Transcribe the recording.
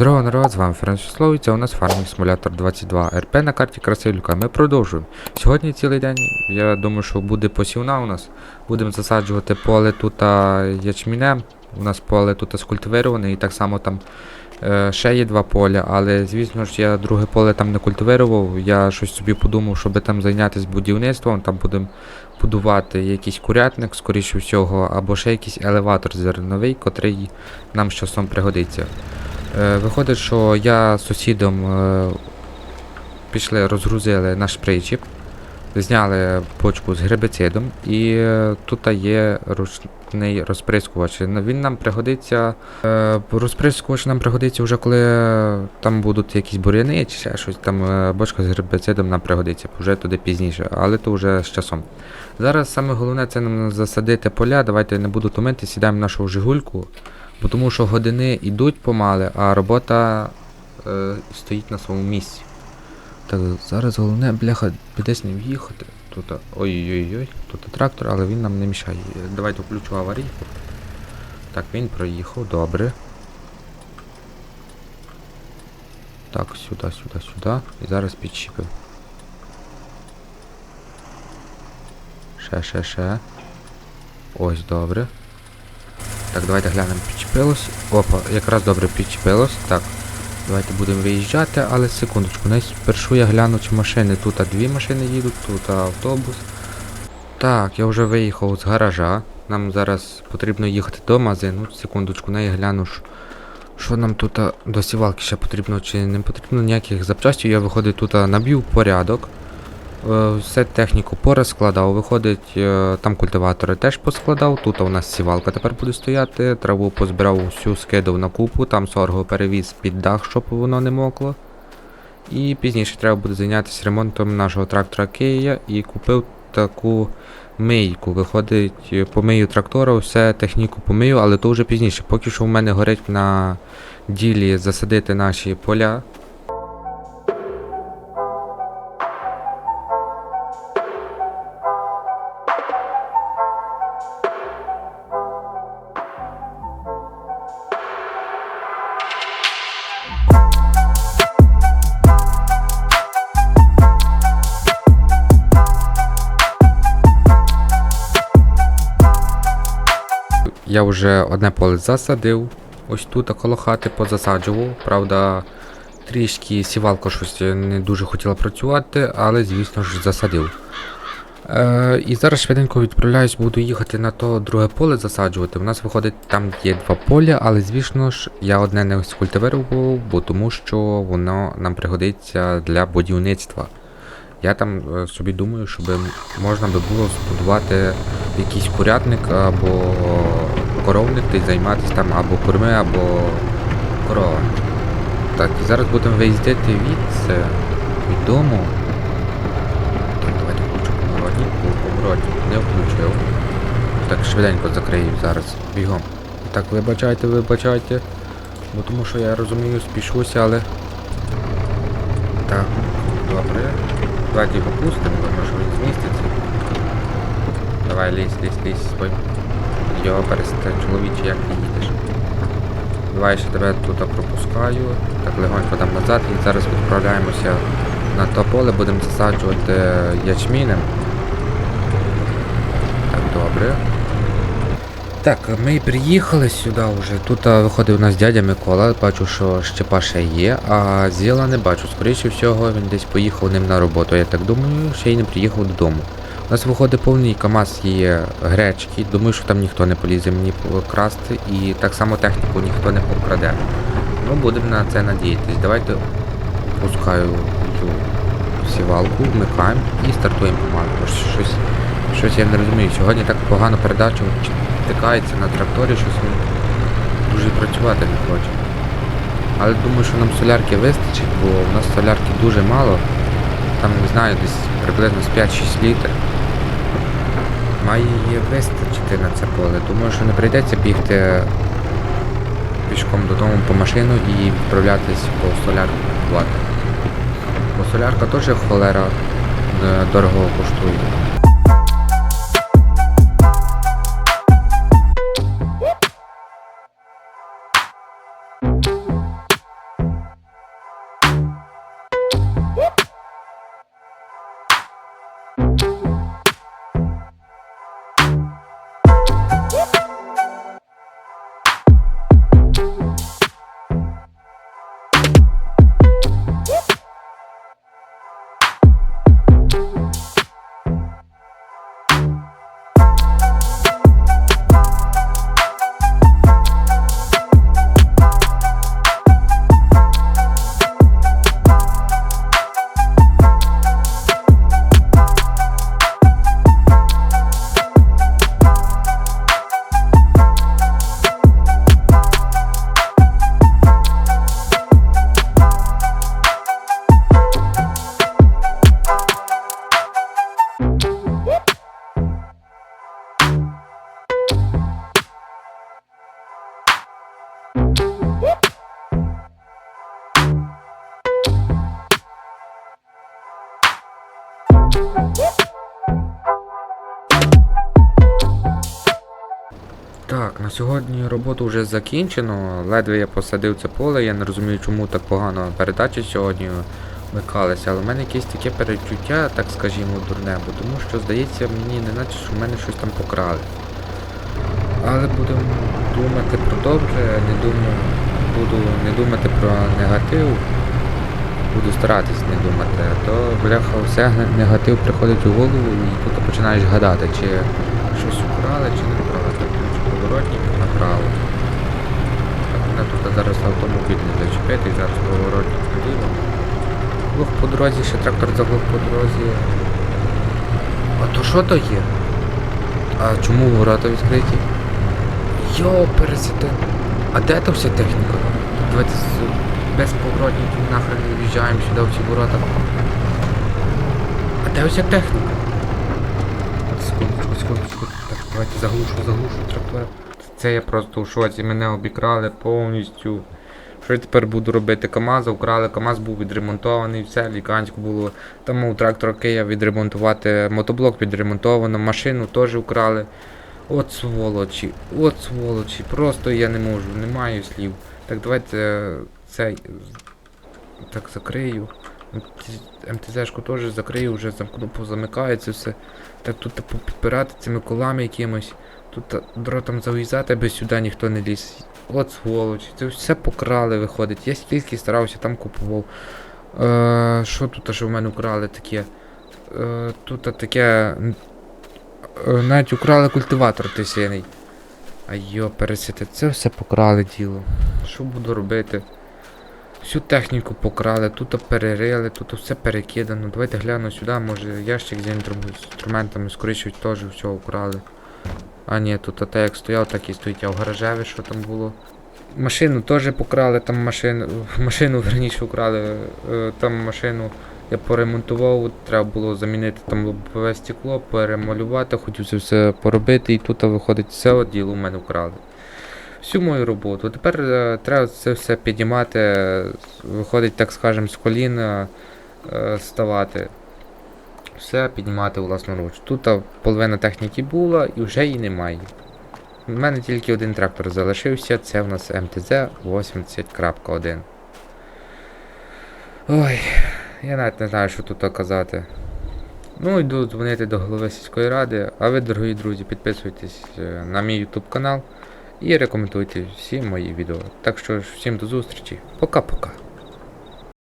Здорово, народ, з вами Франчислав, і це у нас Farming Simulator 22 РП на карті Красилюка. Ми продовжуємо. Сьогодні цілий день, я думаю, що буде посівна у нас. Будемо засаджувати поле тут ячмінем. У нас поле тут скультивироване і так само там е, ще є два поля, але звісно ж я друге поле там не культивировав. Я щось собі подумав, щоб там зайнятися будівництвом, там будемо будувати якийсь курятник, скоріше всього, або ще якийсь елеватор зерновий, котрий нам з часом пригодиться. Е, Виходить, що я з сусідом е, пішли, розгрузили наш причіп, зняли почку з гербицидом, і е, тут є ручний розприскувач. Він нам пригодиться. Розприскувач нам пригодиться вже коли там будуть якісь бур'яни чи ще щось. Там бочка з гербицидом нам пригодиться, вже туди пізніше, але то вже з часом. Зараз саме головне це нам засадити поля. Давайте не буду томити, сідаємо в нашу жигульку. Бо тому що години йдуть помале, а робота е, стоїть на своєму місці. Так, зараз головне, бляха, десь не в'їхати. Тут. Ой-ой-ой, тут трактор, але він нам не мішає. Давайте включу аварійку. Так, він проїхав, добре. Так, сюди, сюди, сюди. І зараз підчіпив. Ще, ще, ще. Ось, добре. Так, давайте глянемо, підчепилось. Опа, якраз добре підчепилось. Так. Давайте будемо виїжджати, але секундочку. Найспершу я гляну, чи машини. Тут а дві машини їдуть, тут а, автобус. Так, я вже виїхав з гаража. Нам зараз потрібно їхати до магазину. Секундочку, на я гляну, що нам тут до сівалки ще потрібно, чи не потрібно ніяких запчастів. Я виходить тут наб'ю порядок. Е, Все техніку порозкладав. Виходить, е, там культиватори теж поскладав. Тут у нас сівалка тепер буде стояти. Траву позбирав усю, скидав на купу, там сорго перевіз під дах, щоб воно не мокло. І пізніше треба буде зайнятися ремонтом нашого трактора Кея і купив таку мийку. Виходить, е, помию трактора, все техніку помию, але то вже пізніше. Поки що в мене горить на ділі засадити наші поля. Я вже одне поле засадив. Ось тут коло хати позасаджував. Правда, трішки сівалка щось не дуже хотіла працювати, але звісно ж засадив. Е, і зараз швиденько відправляюсь, буду їхати на то друге поле засаджувати. У нас виходить там є два поля, але звісно ж я одне не скультивировав, бо тому що воно нам пригодиться для будівництва. Я там е, собі думаю, щоб можна би було збудувати якийсь курятник або коровник, та займатися там або курми, або коровами. Так, і зараз будемо виїздити від, це, від дому. Давайте включу поворотник, поворотник не включив. Так, швиденько закрию зараз, бігом. Так, вибачайте, вибачайте. Бо тому що я розумію, спішуся, але. Так, добре. Давайте його пустимо, тому що він зміститься. Давай лізь, лізь, лізь, свой. Його перестань, чоловіче, як ти їдеш. Давай ще тебе тут пропускаю. Так легонько там назад і зараз відправляємося на то поле, будемо засаджувати ячмінем. Так, добре. Так, ми приїхали сюди вже. Тут а, виходить у нас дядя Микола, бачу, що Щепа ще є, а Зіла не бачу. Скоріше всього, він десь поїхав ним на роботу. Я так думаю, ще й не приїхав додому. У нас виходить повний КАМАЗ є гречки. Думаю, що там ніхто не полізе мені красти, і так само техніку ніхто не покраде. Ну, будемо на це надіятись. Давайте пускаю цю сівалку, вмикаємо і стартуємо команду. Щось, щось я не розумію. Сьогодні так погано передача втикається на тракторі, щось дуже працювати не хоче. Але думаю, що нам солярки вистачить, бо в нас солярки дуже мало. Там, не знаю, десь приблизно з 5-6 літрів. Має її вистачити на це поле. Думаю, що не прийдеться бігти пішком додому по машину і відправлятись по солярку купувати. Бо солярка теж холера е, дорого коштує. Сьогодні роботу вже закінчено. Ледве я посадив це поле, я не розумію, чому так погано передачі сьогодні вмикалися, але в мене якесь таке перечуття, так скажімо, дурне, бо тому що здається мені не наче, що в мене щось там покрали. Але будемо думати про добре, не думаю, буду не думати про негатив. Буду старатись не думати, а то бляха все негатив приходить у голову і тут починаєш гадати, чи щось украли, чи не вкрали. Поворотник направо. Мене тут зараз автомобіль не зачепити, і зараз поворотник наліво. Глух по дорозі, ще трактор заглух по дорозі. А то що то є? А чому ворота відкриті? Йо, пересити. А де та вся техніка? Давайте без поворотників нахрен в'їжджаємо сюди в ці ворота. А де вся техніка? Секундочку, секундочку. Так, давайте заглушу, заглушу трактора. Це я просто у шоці, мене обікрали повністю. Що я тепер буду робити? КАМАЗа украли, КАМАЗ був відремонтований, все, лікансько було. Там у трактора Київ відремонтувати, мотоблок відремонтовано, машину теж украли. От сволочі, от сволочі, просто я не можу, не маю слів. Так давайте е, цей так закрию. МТЗшку теж закрию, вже замкну, позамикається все. Так тут типу, підпирати цими колами якимось. Тут дротом зав'язати, аби сюди ніхто не ліз. От сволочі, це все покрали, виходить. Я стільки старався, там купував. Е, що тут, що в мене украли таке? Е, тут таке. Е, навіть украли культиватор той синий. А йо, пересити, це все покрали діло. Що буду робити? Всю техніку покрали, тут перерили, тут все перекидано. Давайте гляну сюди, може ящик з інструментами, скоріше теж все украли. А ні, тут те як стояв, так і стоїть, а в гаражеві що там було. Машину теж покрали, там машину, машину верніше украли, е, там машину я поремонтував, треба було замінити там лобове стекло, перемалювати, хотів це все поробити, і тут виходить все от діло у мене вкрали. Всю мою роботу. Тепер е, треба це все піднімати, е, виходить, так скажемо, з коліна ставати. Все піднімати власноруч. Тут половина техніки була і вже її немає. У мене тільки один трактор залишився, це в нас МТЗ 80.1. Ой, я навіть не знаю, що тут казати. Ну, йду дзвонити до голови сільської ради, а ви, дорогі друзі, підписуйтесь е, на мій YouTube канал і рекомендуйте всі мої відео. Так що ж, всім до зустрічі. Пока-пока.